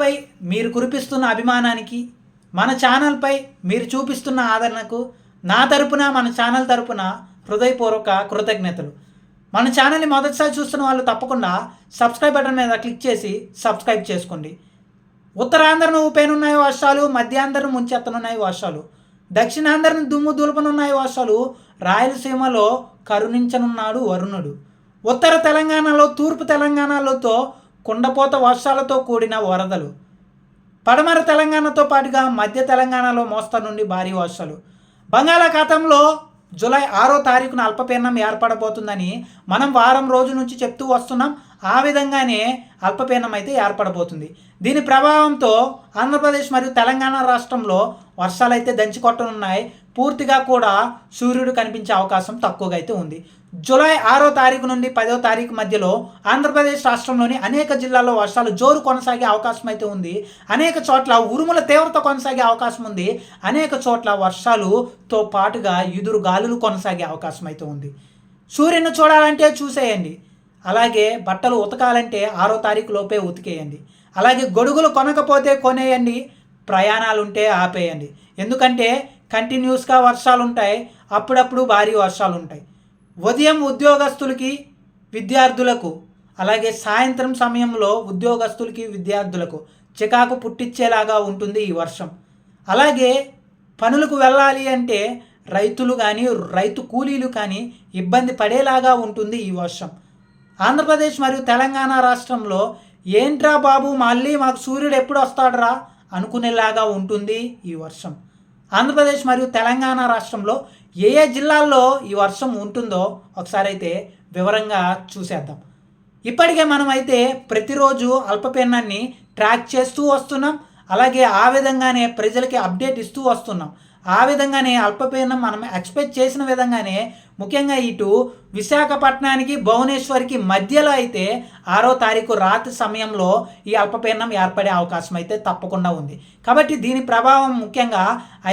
యాప్పై మీరు కురిపిస్తున్న అభిమానానికి మన ఛానల్పై మీరు చూపిస్తున్న ఆదరణకు నా తరపున మన ఛానల్ తరపున హృదయపూర్వక కృతజ్ఞతలు. మన ఛానల్ని మొదటిసారి చూస్తున్న వాళ్ళు తప్పకుండా సబ్స్క్రైబ్ బటన్ మీద క్లిక్ చేసి సబ్స్క్రైబ్ చేసుకోండి. ఉత్తరాంధ్రను ఊపేనున్నాయి వర్షాలు మధ్యాంధ్రను ముంచెత్తనున్నాయి వర్షాలు దక్షిణాంధ్రను దుమ్ము దులపనున్నాయి వర్షాలు రాయలసీమలో కరుణించనున్నాడు వరుణుడు. ఉత్తర తెలంగాణలో తూర్పు తెలంగాణలతో కుండపోత వర్షాలతో కూడిన వరదలు. పడమర తెలంగాణతో పాటుగా మధ్య తెలంగాణలో మోస్తరు నుండి భారీ వర్షాలు. బంగాళాఖాతంలో జూలై ఆరో తారీఖున అల్పపీడనం ఏర్పడబోతుందని మనం వారం రోజు నుంచి చెప్తూ వస్తున్నాం. ఆ విధంగానే అల్పపీడనం అయితే ఏర్పడబోతుంది. దీని ప్రభావంతో ఆంధ్రప్రదేశ్ మరియు తెలంగాణ రాష్ట్రంలో వర్షాలు అయితే దంచి కొట్టనున్నాయి పూర్తిగా కూడా సూర్యుడు కనిపించే అవకాశం తక్కువగా అయితే ఉంది. జూలై ఆరో తారీఖు నుండి పదో తారీఖు మధ్యలో ఆంధ్రప్రదేశ్ రాష్ట్రంలోని అనేక జిల్లాల్లో వర్షాలు జోరు కొనసాగే అవకాశం అయితే ఉంది. అనేక చోట్ల ఉరుముల తీవ్రత కొనసాగే అవకాశం ఉంది. అనేక చోట్ల వర్షాలుతో పాటుగా ఎదురు గాలులు కొనసాగే అవకాశం అయితే ఉంది. సూర్యుని చూడాలంటే చూసేయండి. అలాగే బట్టలు ఉతకాలంటే ఆరో తారీఖు లోపే ఉతికేయండి. అలాగే గొడుగులు కొనకపోతే కొనేయండి. ప్రయాణాలు ఉంటే ఆపేయండి. ఎందుకంటే కంటిన్యూస్గా వర్షాలు ఉంటాయి అప్పుడప్పుడు భారీ వర్షాలు ఉంటాయి ఉదయం ఉద్యోగస్తులకి విద్యార్థులకు అలాగే సాయంత్రం సమయంలో ఉద్యోగస్తులకి విద్యార్థులకు చికాకు పుట్టించేలాగా ఉంటుంది ఈ వర్షం. అలాగే పనులకు వెళ్ళాలి అంటే రైతులు కానీ రైతు కూలీలు కానీ ఇబ్బంది పడేలాగా ఉంటుంది ఈ వర్షం. ఆంధ్రప్రదేశ్ మరియు తెలంగాణ రాష్ట్రంలో ఏంట్రా బాబు మళ్ళీ మాకు సూర్యుడు ఎప్పుడు వస్తాడరా అనుకునేలాగా ఉంటుంది ఈ వర్షం. ఆంధ్రప్రదేశ్ మరియు తెలంగాణ రాష్ట్రంలో ఏ ఏ జిల్లాల్లో ఈ వర్షం ఉంటుందో ఒకసారి అయితే వివరంగా చూసేద్దాం. ఇప్పటికే మనం అయితే ప్రతిరోజు అల్పపీడనాన్ని ట్రాక్ చేస్తూ వస్తున్నాం. అలాగే ఆ విధంగానే ప్రజలకి అప్డేట్ ఇస్తూ వస్తున్నాం. ఆ విధంగానే అల్పపీడనం మనం ఎక్స్పెక్ట్ చేసిన విధంగానే ముఖ్యంగా ఇటు విశాఖపట్నానికి భువనేశ్వర్కి మధ్యలో అయితే ఆరో తారీఖు రాత్రి సమయంలో ఈ అల్పపీడనం ఏర్పడే అవకాశం అయితే తప్పకుండా ఉంది. కాబట్టి దీని ప్రభావం ముఖ్యంగా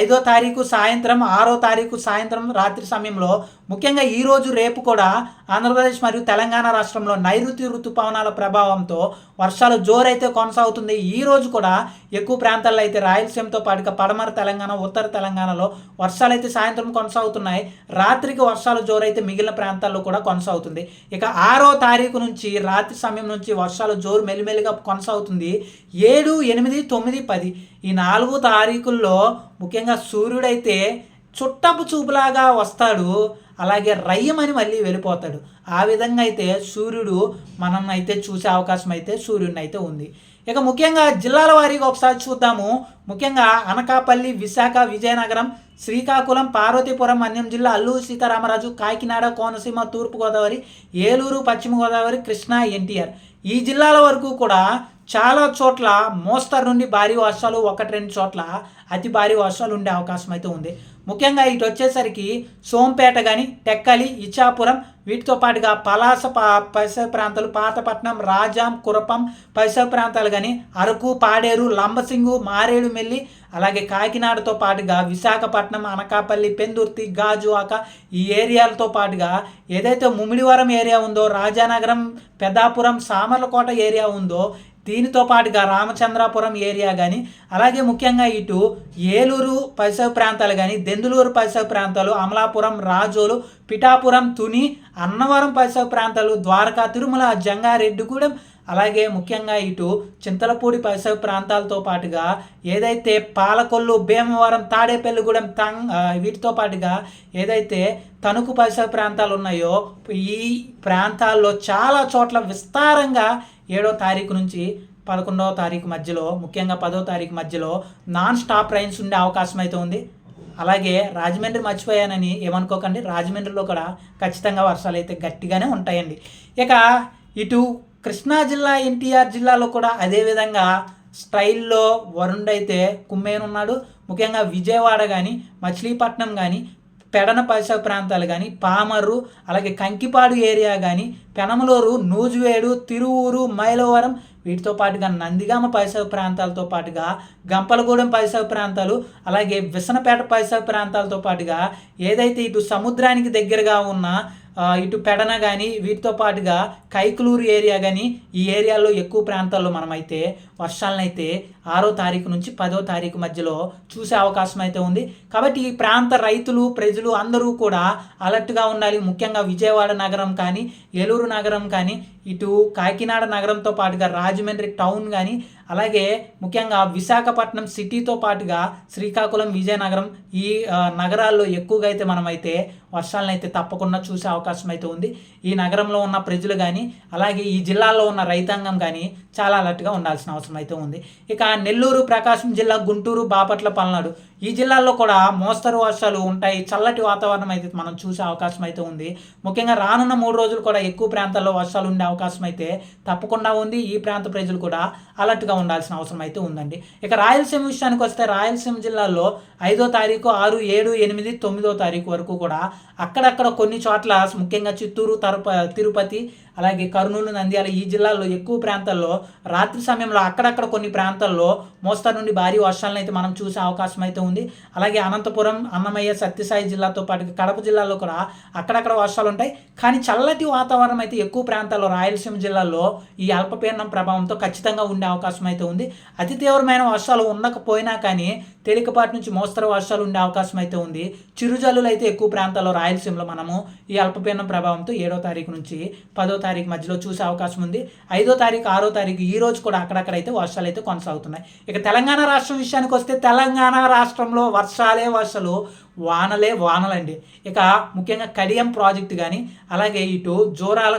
ఐదో తారీఖు సాయంత్రం ఆరో తారీఖు సాయంత్రం రాత్రి సమయంలో ముఖ్యంగా ఈ రోజు రేపు కూడా ఆంధ్రప్రదేశ్ మరియు తెలంగాణ రాష్ట్రంలో నైరుతి ఋతుపవనాల ప్రభావంతో వర్షాలు జోరైతే కొనసాగుతుంది. ఈ రోజు కూడా ఎక్కువ ప్రాంతాల్లో అయితే రాయలసీమతో పాటుగా పడమర తెలంగాణ ఉత్తర తెలంగాణలో వర్షాలు అయితే సాయంత్రం కొనసాగుతున్నాయి. రాత్రికి వర్షాలు జోరైతే మిగిలిన ప్రాంతాల్లో కూడా కొనసాగుతుంది. ఇక ఆరో తారీఖు నుంచి రాత్రి సమయం నుంచి వర్షాలు జోరు మెల్లిమెల్లిగా కొనసాగుతుంది. ఏడు ఎనిమిది తొమ్మిది పది. ఈ నాలుగు తారీఖుల్లో ముఖ్యంగా సూర్యుడైతే చుట్టపు చూపులాగా వస్తాడు. అలాగే రయ్యమని మళ్ళీ వెళ్ళిపోతాడు. ఆ విధంగా అయితే సూర్యుడు మనం అయితే చూసే అవకాశం అయితే సూర్యుడిని అయితే ఉంది. ఇక ముఖ్యంగా జిల్లాల వారీగా ఒకసారి చూద్దాము. ముఖ్యంగా అనకాపల్లి విశాఖ విజయనగరం శ్రీకాకుళం పార్వతీపురం అన్యం జిల్లా అల్లూరు సీతారామరాజు కాకినాడ కోనసీమ తూర్పుగోదావరి ఏలూరు పశ్చిమ గోదావరి కృష్ణా ఎన్టీఆర్. ఈ జిల్లాల వరకు కూడా చాలా చోట్ల మోస్తరు నుండి భారీ వర్షాలు ఒకటి రెండు చోట్ల అతి భారీ వర్షాలు ఉండే అవకాశం అయితే ఉంది. ముఖ్యంగా ఇటు వచ్చేసరికి సోంపేట కానీ టెక్కలి ఇచ్చాపురం వీటితో పాటుగా పలాస పా పరిసర ప్రాంతాలు పాతపట్నం రాజాం కురపం పరిసర ప్రాంతాలు కానీ అరకు పాడేరు లంబసింగు మారేడు మెల్లి అలాగే కాకినాడతో పాటుగా విశాఖపట్నం అనకాపల్లి పెందుర్తి గాజువాక ఈ ఏరియాలతో పాటుగా ఏదైతే ముమిడివరం ఏరియా ఉందో రాజానగరం పెద్దాపురం సామర్లకోట ఏరియా ఉందో దీనితో పాటుగా రామచంద్రాపురం ఏరియా కానీ అలాగే ముఖ్యంగా ఇటు ఏలూరు పరిసర ప్రాంతాలు కానీ దెందులూరు పరిసర ప్రాంతాలు అమలాపురం రాజోలు పిఠాపురం తుని అన్నవరం పరిసర ప్రాంతాలు ద్వారకా తిరుమల జంగారెడ్డిగూడెం అలాగే ముఖ్యంగా ఇటు చింతలపూడి పరిసర ప్రాంతాలతో పాటుగా ఏదైతే పాలకొల్లు భీమవరం తాడేపల్లిగూడెం తంగ్ వీటితో పాటుగా ఏదైతే తణుకు పరిసర ప్రాంతాలు ఉన్నాయో ఈ ప్రాంతాల్లో చాలా చోట్ల విస్తారంగా ఏడో తారీఖు నుంచి పదకొండవ తారీఖు మధ్యలో ముఖ్యంగా పదో తారీఖు మధ్యలో నాన్ స్టాప్ రైన్స్ ఉండే అవకాశం అయితే ఉంది. అలాగే రాజమండ్రి మర్చిపోయానని ఏమనుకోకండి రాజమండ్రిలో కూడా ఖచ్చితంగా వర్షాలు అయితే గట్టిగానే ఉంటాయండి. ఇక ఇటు కృష్ణా జిల్లా ఎన్టీఆర్ జిల్లాలో కూడా అదేవిధంగా స్టైల్లో వరుణ్ అయితే కుమ్మేనున్నాడు. ముఖ్యంగా విజయవాడ కానీ మచిలీపట్నం కానీ పెడన పరిసర ప్రాంతాలు కానీ పామర్రు అలాగే కంకిపాడు ఏరియా కానీ పెనమలూరు నూజువేడు తిరువూరు మైలవరం వీటితో పాటుగా నందిగామ పరిసర ప్రాంతాలతో పాటుగా గంపలగూడెం పరిసర ప్రాంతాలు అలాగే విసనపేట పరిసర ప్రాంతాలతో పాటుగా ఏదైతే ఇటు సముద్రానికి దగ్గరగా ఉన్న ఇటు పెడన కానీ వీటితో పాటుగా కైకులూరు ఏరియా కానీ ఈ ఏరియాలో ఎక్కువ ప్రాంతాల్లో మనమైతే వర్షాలనైతే అయితే ఆరో తారీఖు నుంచి పదో తారీఖు మధ్యలో చూసే అవకాశం అయితే ఉంది. కాబట్టి ఈ ప్రాంత రైతులు ప్రజలు అందరూ కూడా అలర్ట్గా ఉండాలి. ముఖ్యంగా విజయవాడ నగరం కానీ ఏలూరు నగరం కానీ ఇటు కాకినాడ నగరంతో పాటుగా రాజమండ్రి టౌన్ కానీ అలాగే ముఖ్యంగా విశాఖపట్నం సిటీతో పాటుగా శ్రీకాకుళం విజయనగరం ఈ నగరాల్లో ఎక్కువగా అయితే మనమైతే వర్షాలను అయితే తప్పకుండా చూసే అవకాశం అయితే ఉంది. ఈ నగరంలో ఉన్న ప్రజలు కానీ అలాగే ఈ జిల్లాలో ఉన్న రైతాంగం కానీ చాలా అలర్ట్గా ఉండాల్సిన అవసరం అయితే ఉంది. ఇక నెల్లూరు ప్రకాశం జిల్లా గుంటూరు బాపట్ల పల్నాడు ఈ జిల్లాల్లో కూడా మోస్తరు వర్షాలు ఉంటాయి. చల్లటి వాతావరణం అయితే మనం చూసే అవకాశం అయితే ఉంది. ముఖ్యంగా రానున్న మూడు రోజులు కూడా ఎక్కువ ప్రాంతాల్లో వర్షాలు ఉండే అవకాశం అయితే తప్పకుండా ఉంది. ఈ ప్రాంత ప్రజలు కూడా అలర్ట్గా ఉండాల్సిన అవసరం అయితే ఉందండి. ఇక రాయలసీమ విషయానికి వస్తే రాయలసీమ జిల్లాలో ఐదో తారీఖు ఆరు ఏడు ఎనిమిది తొమ్మిదో తారీఖు వరకు కూడా అక్కడక్కడ కొన్ని చోట్ల ముఖ్యంగా చిత్తూరు తరుప తిరుపతి అలాగే కర్నూలు నంద్యాల ఈ జిల్లాల్లో ఎక్కువ ప్రాంతాల్లో రాత్రి సమయంలో అక్కడక్కడ కొన్ని ప్రాంతాల్లో మోస్తరు నుండి భారీ వర్షాలను అయితే మనం చూసే అవకాశం అయితే ఉంది. అలాగే అనంతపురం అన్నమయ్య సత్యసాయి జిల్లాతో పాటు కడప జిల్లాలో కూడా అక్కడక్కడ వర్షాలు ఉంటాయి. కానీ చల్లటి వాతావరణం అయితే ఎక్కువ ప్రాంతాల్లో రాయలసీమ జిల్లాలో ఈ అల్పపీడనం ప్రభావంతో ఖచ్చితంగా ఉండే అవకాశం అయితే ఉంది. అతి తీవ్రమైన వర్షాలు ఉండకపోయినా కానీ తేలికపాటి నుంచి మోస్తరు వర్షాలు ఉండే అవకాశం అయితే ఉంది. చిరుజల్లులు అయితే ఎక్కువ ప్రాంతాల్లో రాయలసీమలో మనము ఈ అల్పపీడనం ప్రభావంతో ఏడో తారీఖు నుంచి పదో తారీఖు మధ్యలో చూసే అవకాశం ఉంది. ఐదో తారీఖు ఆరో తారీఖు ఈ రోజు కూడా అక్కడక్కడ అయితే వర్షాలు అయితే కొనసాగుతున్నాయి. ఇక తెలంగాణ రాష్ట్రం విషయానికి వస్తే తెలంగాణ రాష్ట్రంలో వర్షాలే వర్షాలు. వానలే వానలండి. ఇక ముఖ్యంగా కడియం ప్రాజెక్ట్ కానీ అలాగే ఇటు జోరాల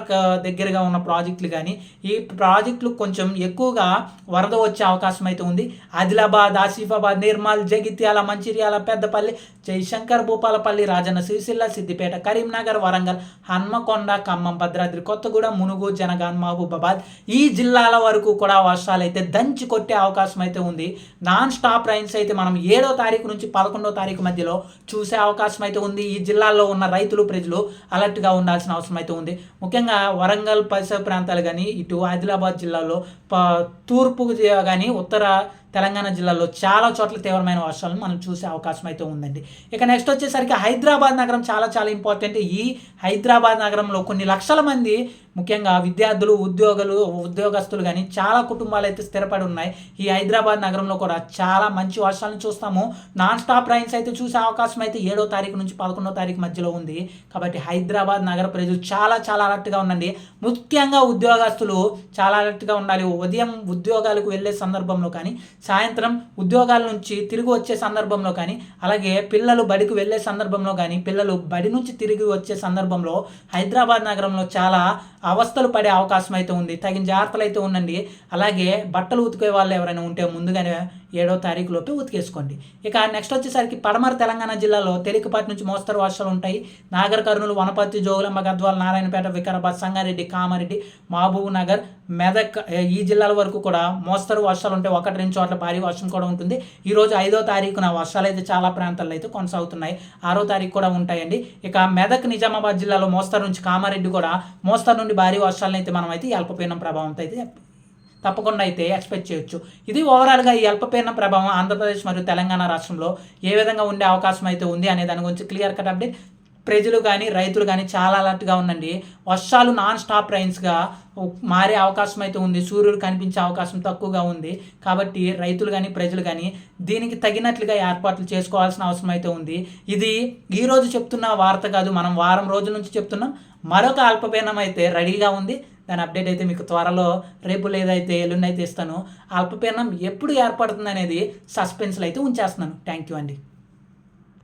దగ్గరగా ఉన్న ప్రాజెక్టులు కానీ ఈ ప్రాజెక్టులు కొంచెం ఎక్కువగా వరద వచ్చే అవకాశం అయితే ఉంది. ఆదిలాబాద్ ఆసిఫాబాద్ నిర్మల్ జగిత్యాల మంచిర్యాల పెద్దపల్లి జయశంకర్ భూపాలపల్లి రాజన్న సిరిసిల్ల సిద్దిపేట కరీంనగర్ వరంగల్ హన్మకొండ ఖమ్మం భద్రాద్రి కొత్తగూడెం మునుగు జనగాన్ మహబూబాబాద్ ఈ జిల్లాల వరకు కూడా వర్షాలు అయితే దంచి కొట్టే అవకాశం అయితే ఉంది. నాన్ స్టాప్ రైన్స్ అయితే మనం ఏడో తారీఖు నుంచి పదకొండో తారీఖు మధ్యలో చూసే అవకాశం అయితే ఉంది. ఈ జిల్లాల్లో ఉన్న రైతులు ప్రజలు అలర్ట్గా ఉండాల్సిన అవసరం అయితే ఉంది. ముఖ్యంగా వరంగల్ పరిసర ప్రాంతాలు కానీ ఇటు ఆదిలాబాద్ జిల్లాలో తూర్పు కానీ ఉత్తర తెలంగాణ జిల్లాలో చాలా చోట్ల తీవ్రమైన వర్షాలను మనం చూసే అవకాశం అయితే ఉందండి. ఇక నెక్స్ట్ వచ్చేసరికి హైదరాబాద్ నగరం చాలా చాలా ఇంపార్టెంట్ ఈ హైదరాబాద్ నగరంలో కొన్ని లక్షల మంది ముఖ్యంగా విద్యార్థులు ఉద్యోగులు ఉద్యోగస్తులు కానీ చాలా కుటుంబాలు అయితే స్థిరపడి ఉన్నాయి. ఈ హైదరాబాద్ నగరంలో కూడా చాలా మంచి వర్షాలను చూస్తాము. నాన్ స్టాప్ రైన్స్ అయితే చూసే అవకాశం అయితే ఏడో తారీఖు నుంచి పదకొండో తారీఖు మధ్యలో ఉంది. కాబట్టి హైదరాబాద్ నగర ప్రజలు చాలా చాలా అలర్ట్గా ఉండండి. ముఖ్యంగా ఉద్యోగస్తులు చాలా అలర్ట్గా ఉండాలి. ఉదయం ఉద్యోగాలకు వెళ్ళే సందర్భంలో కానీ సాయంత్రం ఉద్యోగాల నుంచి తిరిగి వచ్చే సందర్భంలో కానీ అలాగే పిల్లలు బడికి వెళ్ళే సందర్భంలో కానీ పిల్లలు బడి నుంచి తిరిగి వచ్చే సందర్భంలో హైదరాబాద్ నగరంలో చాలా అవస్థలు పడే అవకాశం అయితే ఉంది. తగిన జాగ్రత్తలు అయితే ఉండండి. అలాగే బట్టలు ఉతికే వాళ్ళు ఎవరైనా ఉంటే ముందుగానే ఏడో తారీఖు లోపే ఉతికేసుకోండి. ఇక నెక్స్ట్ వచ్చేసరికి పడమర తెలంగాణ జిల్లాలో తేలికపాటి నుంచి మోస్తరు వర్షాలు ఉంటాయి. నాగర్ కర్నూలు వనపర్తి జోగులమ్మ గద్వాల్ నారాయణపేట వికారాబాద్ సంగారెడ్డి కామారెడ్డి మహబూబ్ నగర్ మెదక్ ఈ జిల్లాల వరకు కూడా మోస్తరు వర్షాలు ఉంటాయి ఒకటి రెండు చోట్ల భారీ వర్షం కూడా ఉంటుంది. ఈరోజు ఐదో తారీఖున వర్షాలు అయితే చాలా ప్రాంతాల్లో అయితే కొనసాగుతున్నాయి. ఆరో తారీఖు కూడా ఉంటాయండి. ఇక మెదక్ నిజామాబాద్ జిల్లాలో మోస్తరు నుంచి కామారెడ్డి కూడా మోస్తరు నుండి భారీ వర్షాలను అయితే మనం అయితే అల్పపీడనం ప్రభావంతో అయితే తప్పకుండా అయితే ఎక్స్పెక్ట్ చేయొచ్చు. ఇది ఓవరాల్గా ఈ అల్పపీడన ప్రభావం ఆంధ్రప్రదేశ్ మరియు తెలంగాణ రాష్ట్రంలో ఏ విధంగా ఉండే అవకాశం అయితే ఉంది అనే దాని గురించి క్లియర్ కట్ అప్డేట్ ప్రజలు కానీ రైతులు కానీ చాలా అలర్ట్గా ఉండండి వర్షాలు నాన్ స్టాప్ రైన్స్గా మారే అవకాశం అయితే ఉంది. సూర్యుడు కనిపించే అవకాశం తక్కువగా ఉంది. కాబట్టి రైతులు కానీ ప్రజలు కానీ దీనికి తగినట్లుగా ఏర్పాట్లు చేసుకోవాల్సిన అవసరం అయితే ఉంది. ఇది ఈరోజు చెప్తున్న వార్త కాదు మనం వారం రోజుల నుంచి చెప్తున్నాం. మరొక అల్పపీడనం అయితే రెడీగా ఉంది. దాని అప్డేట్ అయితే మీకు త్వరలో రేపు లేదైతే ఎల్లుండి అయితే ఇస్తాను. అల్పపీడనం ఎప్పుడు ఏర్పడుతుంది అనేది సస్పెన్స్లో అయితే ఉంచేస్తున్నాను. థ్యాంక్ యూ అండి.